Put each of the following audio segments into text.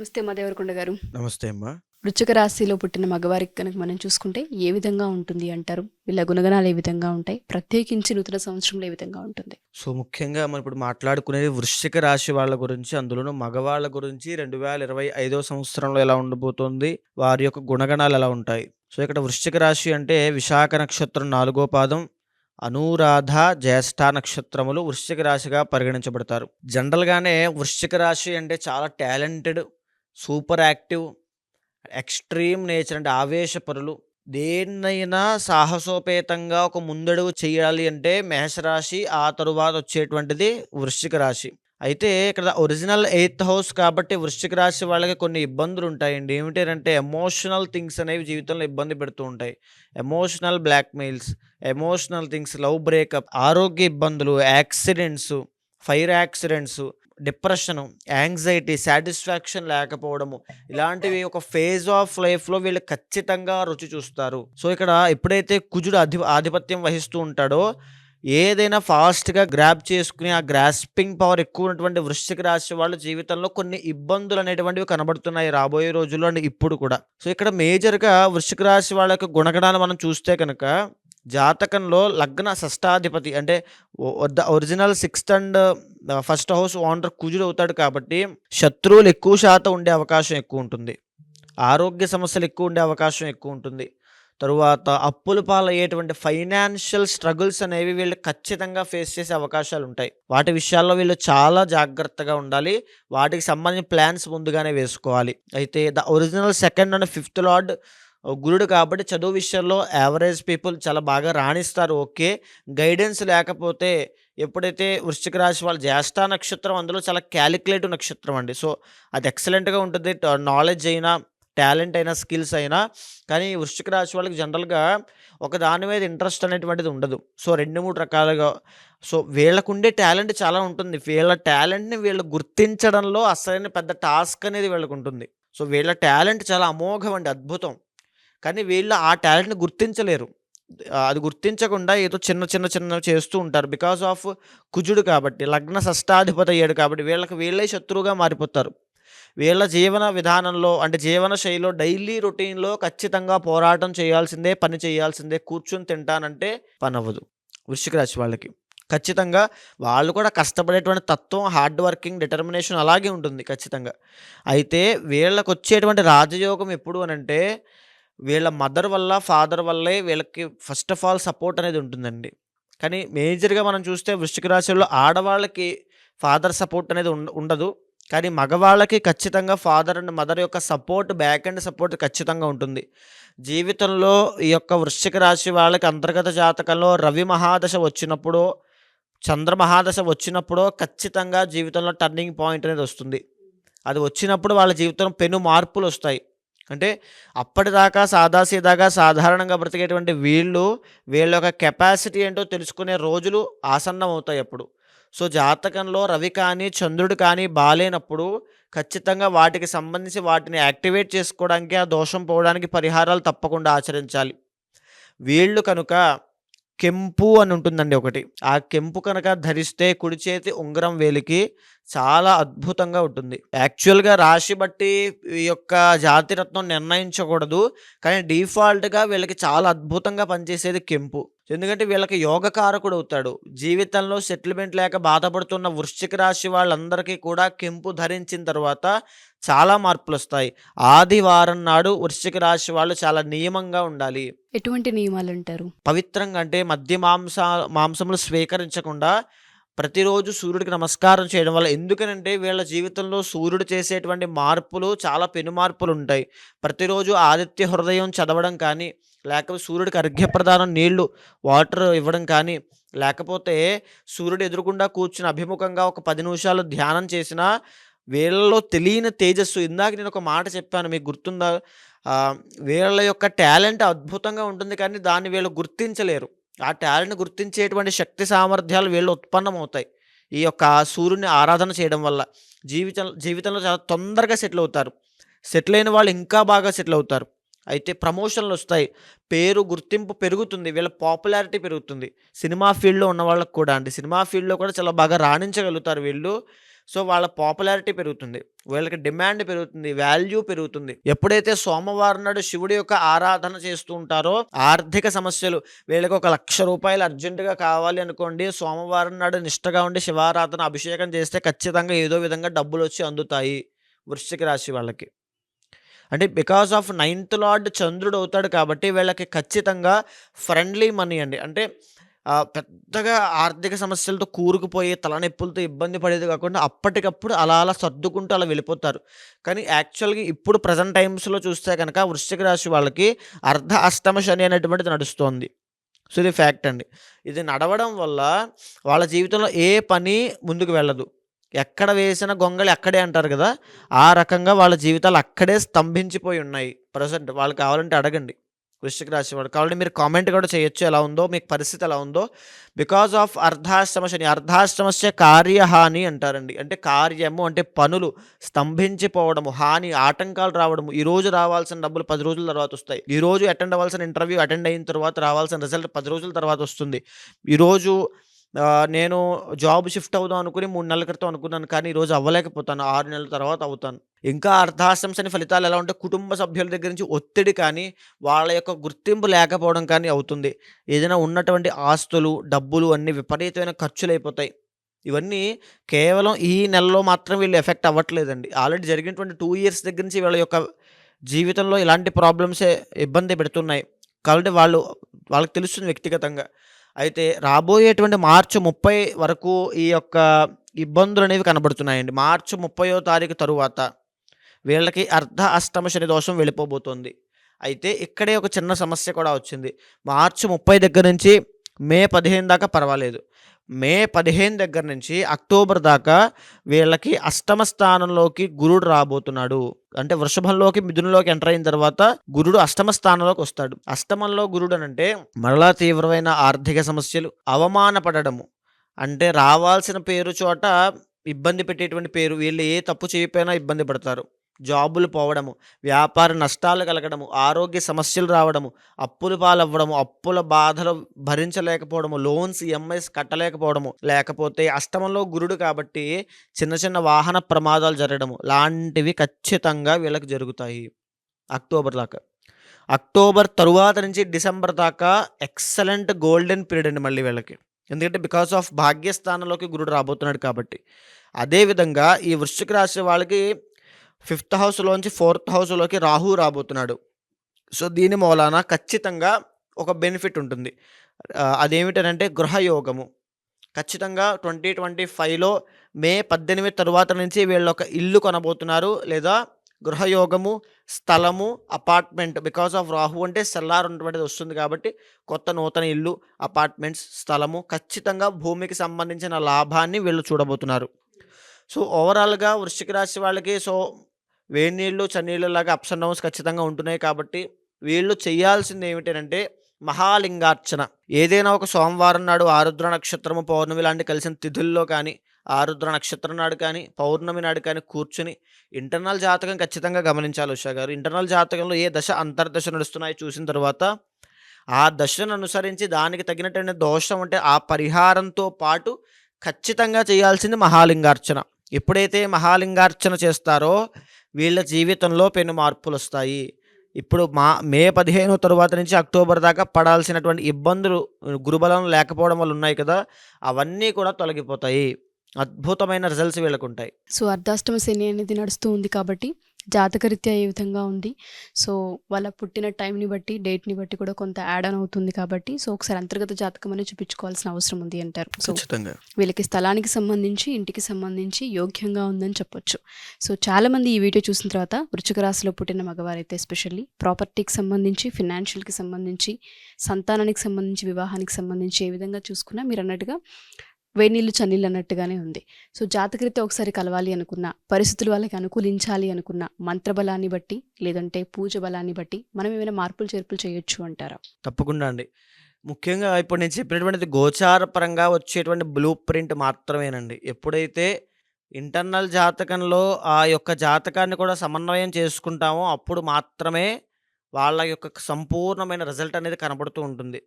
నమస్తే మా దేవరకొండ గారు. నమస్తే అమ్మా. వృశ్చిక రాశిలో పుట్టిన మగవారికి కనుక మనం చూసుకుంటే ఏ విధంగా ఉంటుంది అంటారు? వీళ్ళ గుణగణాలు ఏ విధంగా ఉంటాయి? ప్రత్యేకించి నూతన సంవత్సరంలో ఏ విధంగా ఉంటుంది? సో ముఖ్యంగా మనం ఇప్పుడు మాట్లాడుకునేది వృశ్చిక రాశి వాళ్ళ గురించి అందులోనూ మగవాళ్ళ గురించి రెండు వేల ఇరవై ఐదో సంవత్సరంలో ఎలా ఉండబోతోంది? వారి యొక్క గుణగణాలు ఎలా ఉంటాయి? సో ఇక్కడ వృశ్చిక రాశి అంటే విశాఖ నక్షత్రం నాలుగో పాదం అనురాధ జ్యేష్ఠ నక్షత్రములు వృశ్చిక రాశిగా పరిగణించబడతారు. జనరల్గానే వృశ్చిక రాశి అంటే చాలా talented super active extreme nature అంటే ఆవేశపరులు. దేన్నైనా సాహసోపేతంగా ఒక ముందడుగు చేయాలి అంటే మేషరాశి ఆ తరువాత వచ్చేటువంటిది వృశ్చిక రాశి. అయితే ఇక్కడ ఒరిజినల్ ఎయిత్ హౌస్ కాబట్టి వృశ్చిక రాశి వాళ్ళకి కొన్ని ఇబ్బందులు ఉంటాయండి. ఏమిటంటే ఎమోషనల్ థింగ్స్ అనేవి జీవితంలో ఇబ్బంది పెడుతూ ఉంటాయి. Emotional blackmails emotional things love breakup ఆరోగ్య ఇబ్బందులు accidents fire accidents depression anxiety satisfaction లేకపోవడము ఇలాంటివి ఒక ఫేజ్ ఆఫ్ లైఫ్లో వీళ్ళు ఖచ్చితంగా రుచి చూస్తారు. సో ఇక్కడ ఎప్పుడైతే కుజుడు అధి ఆధిపత్యం వహిస్తూ ఉంటాడో ఏదైనా ఫాస్ట్గా గ్రాప్ చేసుకుని ఆ గ్రాస్పింగ్ పవర్ ఎక్కువ ఉన్నటువంటి వృశ్చిక రాశి వాళ్ళ జీవితంలో కొన్ని ఇబ్బందులు అనేటువంటివి కనబడుతున్నాయి రాబోయే రోజుల్లో అండ్ ఇప్పుడు కూడా. సో ఇక్కడ మేజర్గా వృశ్చిక రాశి వాళ్ళ యొక్క గుణగణాలు మనం చూస్తే కనుక జాతకంలో లగ్న షష్టాధిపతి అంటే original sixth and first house owner కుజుడు అవుతాడు కాబట్టి శత్రువులు ఎక్కువ శాతం ఉండే అవకాశం ఎక్కువ ఉంటుంది. ఆరోగ్య సమస్యలు ఎక్కువ ఉండే అవకాశం ఎక్కువ ఉంటుంది. తరువాత అప్పులు పాలయ్యేటువంటి ఫైనాన్షియల్ స్ట్రగుల్స్ అనేవి వీళ్ళు ఖచ్చితంగా ఫేస్ చేసే అవకాశాలు ఉంటాయి. వాటి విషయాల్లో వీళ్ళు చాలా జాగ్రత్తగా ఉండాలి. వాటికి సంబంధించిన ప్లాన్స్ ముందుగానే వేసుకోవాలి. అయితే the original second and fifth lord గురుడు కాబట్టి చదువు విషయంలో యావరేజ్ పీపుల్ చాలా బాగా రాణిస్తారు. ఓకే. గైడెన్స్ లేకపోతే ఎప్పుడైతే వృశ్చిక రాశి వాళ్ళ జ్యేష్ఠ నక్షత్రం అందులో చాలా క్యాలిక్యులేటివ్ నక్షత్రం అండి. సో అది ఎక్సలెంట్గా ఉంటుంది. నాలెడ్జ్ అయినా టాలెంట్ అయినా స్కిల్స్ అయినా. కానీ వృశ్చిక రాశి వాళ్ళకి జనరల్గా ఒక దాని మీద ఇంట్రెస్ట్ అనేటువంటిది ఉండదు. సో రెండు మూడు రకాలుగా. సో వీళ్ళకు ఉండే టాలెంట్ చాలా ఉంటుంది. వీళ్ళ టాలెంట్ని వీళ్ళు గుర్తించడంలో అసలైన పెద్ద టాస్క్ అనేది వీళ్ళకు ఉంటుంది సో వీళ్ళ టాలెంట్ చాలా అమోఘం అండి అద్భుతం. కానీ వీళ్ళు ఆ టాలెంట్ని గుర్తించలేరు. అది గుర్తించకుండా ఏదో చిన్న చిన్న చిన్న చేస్తూ ఉంటారు. బికాస్ ఆఫ్ కుజుడు కాబట్టి లగ్న షష్టాధిపతి అయ్యాడు కాబట్టి వీళ్ళకి వీళ్ళే శత్రువుగా మారిపోతారు. వీళ్ళ జీవన విధానంలో అంటే జీవన శైలిలో డైలీ రొటీన్లో ఖచ్చితంగా పోరాటం చేయాల్సిందే పని చేయాల్సిందే కూర్చుని తింటానంటే పని అవ్వదు వృశ్చిక రాశి వాళ్ళకి. ఖచ్చితంగా వాళ్ళు కూడా కష్టపడేటువంటి తత్వం హార్డ్ వర్కింగ్ డిటర్మినేషన్ అలాగే ఉంటుంది ఖచ్చితంగా. అయితే వీళ్ళకి వచ్చేటువంటి రాజయోగం ఎప్పుడు అని అంటే వీళ్ళ మదర్ వల్ల ఫాదర్ వల్లే వీళ్ళకి ఫస్ట్ ఆఫ్ ఆల్ సపోర్ట్ అనేది ఉంటుందండి. కానీ మేజర్గా మనం చూస్తే వృష్టిక రాశిలో ఆడవాళ్ళకి ఫాదర్ సపోర్ట్ అనేది ఉండదు. కానీ మగవాళ్ళకి ఖచ్చితంగా ఫాదర్ అండ్ మదర్ యొక్క సపోర్ట్ బ్యాక్ అండ్ సపోర్ట్ ఖచ్చితంగా ఉంటుంది. జీవితంలో ఈ యొక్క వృశ్చిక రాశి వాళ్ళకి అంతర్గత జాతకంలో రవి మహాదశ వచ్చినప్పుడు చంద్ర మహాదశ వచ్చినప్పుడు ఖచ్చితంగా జీవితంలో టర్నింగ్ పాయింట్ అనేది వస్తుంది. అది వచ్చినప్పుడు వాళ్ళ జీవితంలో పెను మార్పులు వస్తాయి. అంటే అప్పటిదాకా సాదాసీదాగా సాధారణంగా బ్రతికేటువంటి వీళ్ళు వీళ్ళ యొక్క కెపాసిటీ ఏంటో తెలుసుకునే రోజులు ఆసన్నం అవుతాయి అప్పుడు. సో జాతకంలో రవి కానీ చంద్రుడు కానీ బాలేనప్పుడు ఖచ్చితంగా వాటికి సంబంధించి వాటిని యాక్టివేట్ చేసుకోవడానికి ఆ దోషం పోవడానికి పరిహారాలు తప్పకుండా ఆచరించాలి. వీళ్ళు కనుక కెంపు అని ఉంటుందండి ఒకటి. ఆ కెంపు కనుక ధరిస్తే కుడి చేతి ఉంగరం వేలికి చాలా అద్భుతంగా ఉంటుంది. యాక్చువల్గా రాశి బట్టి ఈ యొక్క జాతిరత్నం నిర్ణయించకూడదు. కానీ డిఫాల్ట్గా వీళ్ళకి చాలా అద్భుతంగా పనిచేసేది కెంపు. ఎందుకంటే వీళ్ళకి యోగకారకుడు అవుతాడు. జీవితంలో సెటిల్మెంట్ లేక బాధపడుతున్న వృశ్చిక రాశి వాళ్ళందరికీ కూడా కెంపు ధరించిన తర్వాత చాలా మార్పులు వస్తాయి ఆదివారం నాడు వృశ్చిక రాశి వాళ్ళు చాలా నియమంగా ఉండాలి. ఎటువంటి నియమాలు అంటారు పవిత్రంగా అంటే మద్య మాంస మాంసములు స్వీకరించకుండా ప్రతిరోజు సూర్యుడికి నమస్కారం చేయడం వల్ల ఎందుకనంటే వీళ్ళ జీవితంలో సూర్యుడు చేసేటువంటి మార్పులు చాలా పెను మార్పులు ఉంటాయి ప్రతిరోజు ఆదిత్య హృదయం చదవడం కానీ లేకపోతే సూర్యుడికి అర్ఘ్యప్రదానం నీళ్ళు వాటర్ ఇవ్వడం కానీ లేకపోతే సూర్యుడు ఎదురుకుండా కూర్చుని అభిముఖంగా ఒక పది నిమిషాలు ధ్యానం చేసినా వీళ్ళలో తెలియని తేజస్సు. ఇందాక నేను ఒక మాట చెప్పాను మీకు గుర్తుందా? వీళ్ళ యొక్క టాలెంట్ అద్భుతంగా ఉంటుంది కానీ దాన్ని వీళ్ళు గుర్తించలేరు. ఆ టాలెంట్ గుర్తించేటువంటి శక్తి సామర్థ్యాలు వీళ్ళు ఉత్పన్నమవుతాయి ఈ యొక్క సూర్యుని ఆరాధన చేయడం వల్ల. జీవితం జీవితంలో చాలా తొందరగా సెటిల్ అవుతారు. సెటిల్ అయిన వాళ్ళు ఇంకా బాగా సెటిల్ అవుతారు. అయితే ప్రమోషన్లు వస్తాయి పేరు గుర్తింపు పెరుగుతుంది. వీళ్ళ పాపులారిటీ పెరుగుతుంది. సినిమా ఫీల్డ్లో ఉన్న వాళ్ళకి కూడా అండి. సినిమా ఫీల్డ్లో కూడా చాలా బాగా రాణించగలుగుతారు వీళ్ళు. సో వాళ్ళ పాపులారిటీ పెరుగుతుంది. వీళ్ళకి డిమాండ్ పెరుగుతుంది. వాల్యూ పెరుగుతుంది. ఎప్పుడైతే సోమవారం నాడు శివుడి యొక్క ఆరాధన చేస్తూ ఉంటారో ఆర్థిక సమస్యలు వీళ్ళకి ఒక లక్ష రూపాయలు అర్జెంటుగా కావాలి అనుకోండి సోమవారం నాడు నిష్టగా ఉండి శివారాధన అభిషేకం చేస్తే ఖచ్చితంగా ఏదో విధంగా డబ్బులు వచ్చి అందుతాయి. వృశ్చిక రాశి వాళ్ళకి. అంటే బికాస్ ఆఫ్ నైన్త్ లార్డ్ చంద్రుడు అవుతాడు కాబట్టి వీళ్ళకి ఖచ్చితంగా ఫ్రెండ్లీ మనీ అండి. అంటే పెద్దగా ఆర్థిక సమస్యలతో కూరుకుపోయి తలనొప్పులతో ఇబ్బంది పడేది కాకుండా అప్పటికప్పుడు అలా అలా సర్దుకుంటూ అలా వెళ్ళిపోతారు. కానీ యాక్చువల్గా ఇప్పుడు ప్రజెంట్ టైమ్స్లో చూస్తే కనుక వృశ్చిక రాశి వాళ్ళకి అర్ధ అష్టమ శని అనేటువంటిది నడుస్తోంది. సో ఇది ఫ్యాక్ట్ అండి. ఇది నడవడం వల్ల వాళ్ళ జీవితంలో ఏ పని ముందుకు వెళ్ళదు. ఎక్కడ వేసిన గొంగళి అక్కడే అంటారు కదా ఆ రకంగా వాళ్ళ జీవితాలు అక్కడే స్తంభించిపోయి ఉన్నాయి. ప్రజెంట్ వాళ్ళు కావాలంటే అడగండి. వృశ్చిక రాశి వాడు కావాలంటే మీరు కామెంట్ కూడా చేయొచ్చు ఎలా ఉందో మీకు పరిస్థితి ఎలా ఉందో. బికాజ్ ఆఫ్ అర్ధాశ్రమ శని అర్ధాశ్రమస్య కార్యహాని అంటారండి. అంటే కార్యము అంటే పనులు స్తంభించిపోవడము హాని ఆటంకాలు రావడము. ఈ రోజు రావాల్సిన డబ్బులు పది రోజుల తర్వాత వస్తాయి. ఈ రోజు అటెండ్ అవ్వాల్సిన ఇంటర్వ్యూ అటెండ్ అయిన తర్వాత రావాల్సిన రిజల్ట్ పది రోజుల తర్వాత వస్తుంది. ఈరోజు నేను జాబ్ షిఫ్ట్ అవుదాం అనుకుని మూడు నెలల క్రితం అనుకున్నాను కానీ ఈరోజు అవ్వలేకపోతాను. ఆరు నెలల తర్వాత అవుతాను. ఇంకా అర్ధాశ్రమశని ఫలితాలు ఎలా ఉంటే కుటుంబ సభ్యుల దగ్గర నుంచి ఒత్తిడి కానీ వాళ్ళ యొక్క గుర్తింపు లేకపోవడం కానీ అవుతుంది. ఏదైనా ఉన్నటువంటి ఆస్తులు డబ్బులు అన్ని విపరీతమైన ఖర్చులు అయిపోతాయి ఇవన్నీ కేవలం ఈ నెలలో మాత్రం వీళ్ళు ఎఫెక్ట్ అవ్వట్లేదండి. ఆల్రెడీ జరిగినటువంటి టూ ఇయర్స్ దగ్గర నుంచి వీళ్ళ యొక్క జీవితంలో ఇలాంటి ప్రాబ్లమ్సే ఇబ్బంది పెడుతున్నాయి. కాబట్టి వాళ్ళు వాళ్ళకి తెలుస్తుంది వ్యక్తిగతంగా. అయితే రాబోయేటువంటి మార్చి ముప్పై వరకు ఈ యొక్క ఇబ్బందులు అనేవి కనబడుతున్నాయండి. మార్చి ముప్పయో తారీఖు తరువాత వీళ్ళకి అర్ధ అష్టమ శని దోషం వెళ్ళిపోబోతోంది. అయితే ఇక్కడే ఒక చిన్న సమస్య కూడా వచ్చింది. మార్చి ముప్పై దగ్గర నుంచి మే పదిహేను దాకా పర్వాలేదు. మే పదిహేను దగ్గర నుంచి అక్టోబర్ దాకా వీళ్ళకి అష్టమ స్థానంలోకి గురుడు రాబోతున్నాడు. అంటే వృషభంలోకి మిథునంలోకి ఎంటర్ అయిన తర్వాత గురుడు అష్టమ స్థానంలోకి వస్తాడు. అష్టమంలో గురుడు అని అంటే మరలా తీవ్రమైన ఆర్థిక సమస్యలు అవమానపడము అంటే రావాల్సిన పేరు చోట ఇబ్బంది పెట్టేటువంటి పేరు వీళ్ళు ఏ తప్పు చేయకపోయినా ఇబ్బంది పడతారు. జాబులు పోవడము వ్యాపార నష్టాలు కలగడము ఆరోగ్య సమస్యలు రావడము అప్పులు పాలవ్వడము అప్పుల బాధలు భరించలేకపోవడము లోన్స్ ఈఎంఐస్ కట్టలేకపోవడము లేకపోతే అష్టమంలో గురుడు కాబట్టి చిన్న చిన్న వాహన ప్రమాదాలు జరగడము లాంటివి ఖచ్చితంగా వీళ్ళకి జరుగుతాయి. అక్టోబర్ దాకా. అక్టోబర్ తరువాత నుంచి డిసెంబర్ దాకా ఎక్సలెంట్ గోల్డెన్ పీరియడ్ అండి మళ్ళీ వీళ్ళకి. ఎందుకంటే బికాస్ ఆఫ్ భాగ్యస్థానంలోకి గురుడు రాబోతున్నాడు కాబట్టి. అదేవిధంగా ఈ వృశ్చిక రాశి వాళ్ళకి ఫిఫ్త్ హౌస్లోంచి ఫోర్త్ హౌస్లోకి రాహు రాబోతున్నాడు. సో దీని మూలాన ఖచ్చితంగా ఒక బెనిఫిట్ ఉంటుంది. అదేమిటనంటే గృహయోగము. ఖచ్చితంగా ట్వంటీ ట్వంటీ ఫైవ్లో మే పద్దెనిమిది తరువాత నుంచి వీళ్ళు ఒక ఇల్లు కొనబోతున్నారు. లేదా గృహయోగము స్థలము అపార్ట్మెంట్ బికాస్ ఆఫ్ రాహు అంటే సెల్లార్ ఉన్నటువంటిది వస్తుంది కాబట్టి కొత్త నూతన ఇల్లు అపార్ట్మెంట్స్ స్థలము ఖచ్చితంగా భూమికి సంబంధించిన లాభాన్ని వీళ్ళు చూడబోతున్నారు. సో ఓవరాల్గా వృశ్చిక రాశి వాళ్ళకి సో వేడి నీళ్ళు చన్నీళ్ళలాగా అప్స్ అండ్ డౌన్స్ ఖచ్చితంగా ఉంటున్నాయి కాబట్టి వీళ్ళు చేయాల్సింది ఏమిటంటే మహాలింగార్చన. ఏదైనా ఒక సోమవారం నాడు ఆరుద్ర నక్షత్రము పౌర్ణమి లాంటి కలిసిన తిథుల్లో కానీ ఆరుద్ర నక్షత్రం నాడు కానీ పౌర్ణమి నాడు కానీ కూర్చుని ఇంటర్నల్ జాతకం ఖచ్చితంగా గమనించాలి ఉషా గారు. ఇంటర్నల్ జాతకంలో ఏ దశ అంతర్దశ నడుస్తున్నాయో చూసిన తర్వాత ఆ దశను అనుసరించి దానికి తగినటువంటి దోషం అంటే ఆ పరిహారంతో పాటు ఖచ్చితంగా చేయాల్సింది మహాలింగార్చన. ఎప్పుడైతే మహాలింగార్చన చేస్తారో వీళ్ళ జీవితంలో పెను మార్పులు వస్తాయి ఇప్పుడు మా మే పదిహేను తరువాత నుంచి అక్టోబర్ దాకా పడాల్సినటువంటి ఇబ్బందులు గురుబలం లేకపోవడం వల్ల ఉన్నాయి కదా అవన్నీ కూడా తొలగిపోతాయి. అద్భుతమైన రిజల్ట్స్ వీళ్ళకు ఉంటాయి సో అర్ధాష్టమ శని అనేది నడుస్తూ ఉంది కాబట్టి జాతకరీత్యా ఏ విధంగా ఉంది. సో వాళ్ళ పుట్టిన టైంని బట్టి డేట్ని బట్టి కూడా కొంత యాడ్ ఆన్ అవుతుంది కాబట్టి సో ఒకసారి అంతర్గత జాతకం అనేది చూపించుకోవాల్సిన అవసరం ఉంది అంటారు. సో వీళ్ళకి స్థలానికి సంబంధించి ఇంటికి సంబంధించి యోగ్యంగా ఉందని చెప్పొచ్చు. సో చాలామంది ఈ వీడియో చూసిన తర్వాత వృశ్చిక రాశిలో పుట్టిన మగవారైతే ఎస్పెషల్లీ ప్రాపర్టీకి సంబంధించి ఫినాన్షియల్కి సంబంధించి సంతానానికి సంబంధించి వివాహానికి సంబంధించి ఏ విధంగా చూసుకున్నా మీరు అన్నట్టుగా వేణీళ్ళు చన్నీళ్ళు అన్నట్టుగానే ఉంది. సో జాతకరీత్యా ఒకసారి కలవాలి అనుకున్న పరిస్థితులు వాళ్ళకి అనుకూలించాలి అనుకున్న మంత్రబలాన్ని బట్టి లేదంటే పూజ బలాన్ని బట్టి మనం ఏమైనా మార్పులు చేర్పులు చేయొచ్చు అంటారా? తప్పకుండా అండి. ముఖ్యంగా ఇప్పుడు నేను చెప్పినటువంటి గోచార పరంగా వచ్చేటువంటి బ్లూ ప్రింట్ మాత్రమేనండి. ఎప్పుడైతే ఇంటర్నల్ జాతకంలో ఆ యొక్క జాతకాన్ని కూడా సమన్వయం చేసుకుంటామో అప్పుడు మాత్రమే వాళ్ళ యొక్క సంపూర్ణమైన రిజల్ట్ అనేది కనబడుతూ ఉంటుంది.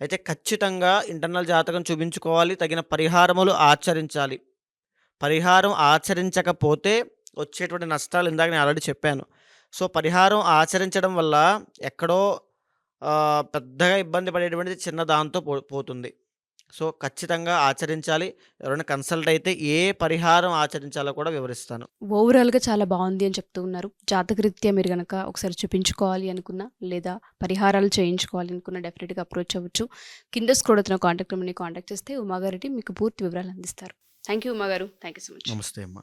అయితే ఖచ్చితంగా ఇంటర్నల్ జాతకం చూపించుకోవాలి తగిన పరిహారములు ఆచరించాలి పరిహారం ఆచరించకపోతే వచ్చేటువంటి నష్టాలు ఇందాక నేను ఆల్రెడీ చెప్పాను. సో, పరిహారం ఆచరించడం వల్ల ఎక్కడో పెద్దగా ఇబ్బంది పడేటువంటిది చిన్న దాంతో పో పోతుంది. సో, ఖచ్చితంగా ఆచరించాలి. ఎవరైనా కన్సల్ట్ అయితే ఏ పరిహారం ఆచరించాలో కూడా వివరిస్తాను. ఓవరాల్‌గా చాలా బావుంది అని చెప్తూ ఉన్నారు. జాతకరీత్యా మీరు గనక ఒకసారి చూపించుకోవాలి అనుకున్నా, లేదా పరిహారాలు చేయించుకోవాలి అనుకున్నా డెఫినిట్‌గా అప్రోచ్ అవ్వచ్చు. కింద స్క్రోల్ అవుతున్న కాంటాక్ట్ నెంబర్‌ని కాంటాక్ట్ చేస్తే ఉమాగారెడ్డి మీకు పూర్తి వివరాలు అందిస్తారు. Thank you ఉమాగారు. Thank you so much. నమస్తే అమ్మ.